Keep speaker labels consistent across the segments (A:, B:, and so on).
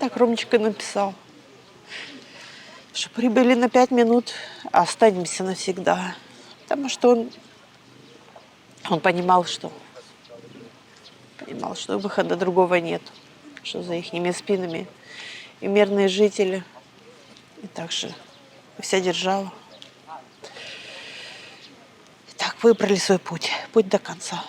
A: Так Ромочка написал, что прибыли на пять минут, а останемся навсегда. Потому что он, он понимал, что понимал, что выхода другого нет, что за их спинами и мирные жители, и также вся держава. И так выбрали свой путь, путь до конца.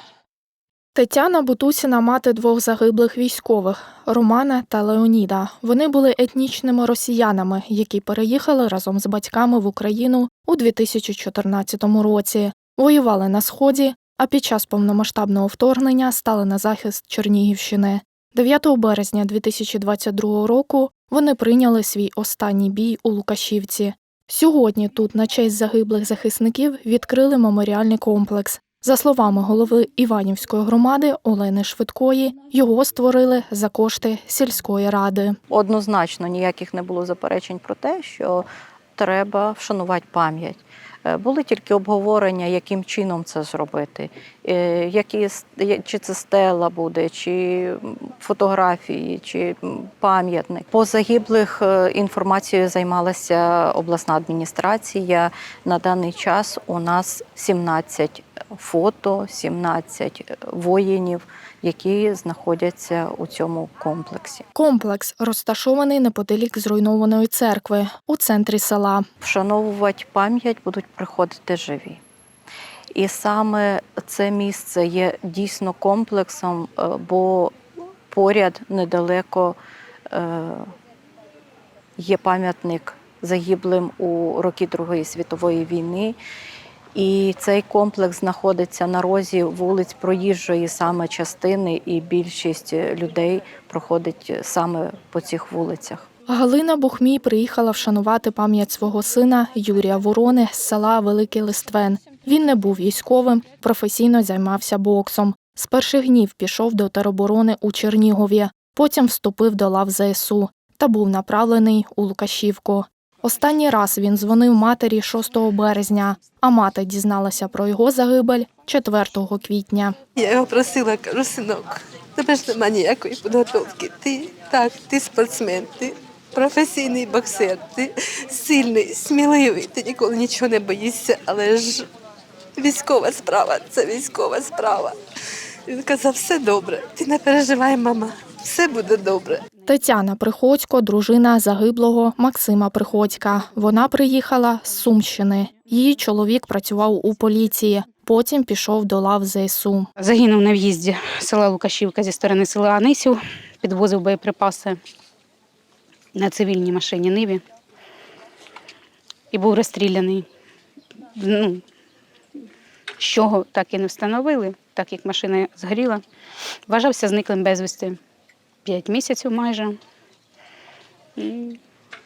B: Тетяна Бутусіна мати двох загиблих військових Романа та Леоніда. Вони були етнічними росіянами, які переїхали разом з батьками в Україну у 2014 році. Воювали на сході, а під час повномасштабного вторгнення стали на захист Чернігівщини. 9 березня 2022 року вони прийняли свій останній бій у Лукашівці. Сьогодні тут на честь загиблих захисників відкрили меморіальний комплекс. За словами голови Іванівської громади Олени Швидкої, його створили за кошти сільської ради.
C: Однозначно ніяких не було заперечень про те, що треба вшанувати пам'ять. Е, Були тільки обговорення, яким чином це зробити, Е, які, чи це стела буде, чи фотографії, чи пам'ятник. По загиблих е, інформацією займалася обласна адміністрація. На даний час у нас 17 фото, 17 воїнів, які знаходяться у цьому комплексі.
B: Комплекс розташований неподалік зруйнованої церкви у центрі села.
C: Вшановувати пам'ять будуть приходити живі. І саме це місце є дійсно комплексом, е, бо поряд недалеко е, є пам'ятник загиблим у роки Другої світової війни. І цей комплекс знаходиться на розі вулиць проїжджої саме частини, і більшість людей проходить саме по цих вулицях.
B: Галина Бухмій приїхала вшанувати пам'ять свого сина Юрія Ворони з села Великий Листвен. Він не був військовим, професійно займався боксом. З перших днів пішов до тероборони у Чернігові, потім вступив до лав ЗСУ та був направлений у Лукашівку. Останній раз він дзвонив матері 6 березня, а мати дізналася про його загибель 4 квітня.
A: Я його просила, кажу, синок, тебе ж немає ніякої підготовки. Ти так, ти спортсмен, ти професійний боксер, ти сильний, сміливий, ти ніколи нічого не боїшся, але ж військова справа це військова справа. Він казав, все добре, ти не переживай, мама, все буде добре.
B: Тетяна Приходько, дружина загиблого Максима Приходька. Вона приїхала з Сумщини. Її чоловік працював у поліції, потім пішов до лав ЗСУ.
D: Загинув на в'їзді села Лукашівка зі сторони села Анисів, підвозив боєприпаси на цивільній машині Ниві і був розстріляний. Ну, з чого так і не встановили, так як машина згоріла. Вважався зниклим безвісти 5 місяців майже.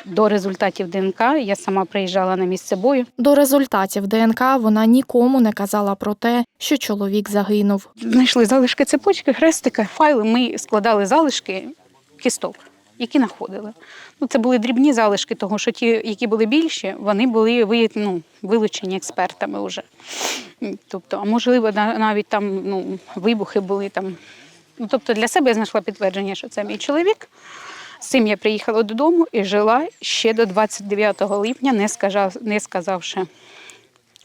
D: До результатів ДНК я сама приїжджала на місце бою.
B: До результатів ДНК вона нікому не казала про те, що чоловік загинув.
D: Знайшли залишки цепочки, хрестика. Файли ми складали залишки кісток, які знаходили. Ну, це були дрібні залишки, того що ті, які були більші, вони були ну, вилучені експертами вже. Тобто, а можливо, навіть там ну, вибухи були там. Ну, тобто для себе я знайшла підтвердження, що це мій чоловік. З цим я приїхала додому і жила ще до 29 липня, не, сказав, не сказавши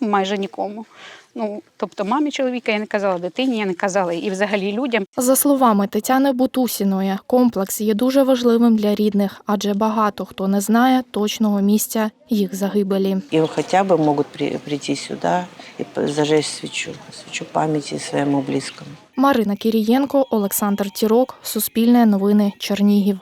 D: майже нікому. Ну, тобто мамі чоловіка я не казала, дитині я не казала і взагалі людям.
B: За словами Тетяни Бутусіної, комплекс є дуже важливим для рідних, адже багато хто не знає точного місця їх загибелі.
E: И хотя бы могут при- прийти сюда и п- зажечь свечу, свечу памяти своему близкому.
B: Марина Кірієнко, Олександр Тірок, Суспільне новини, Чернігів.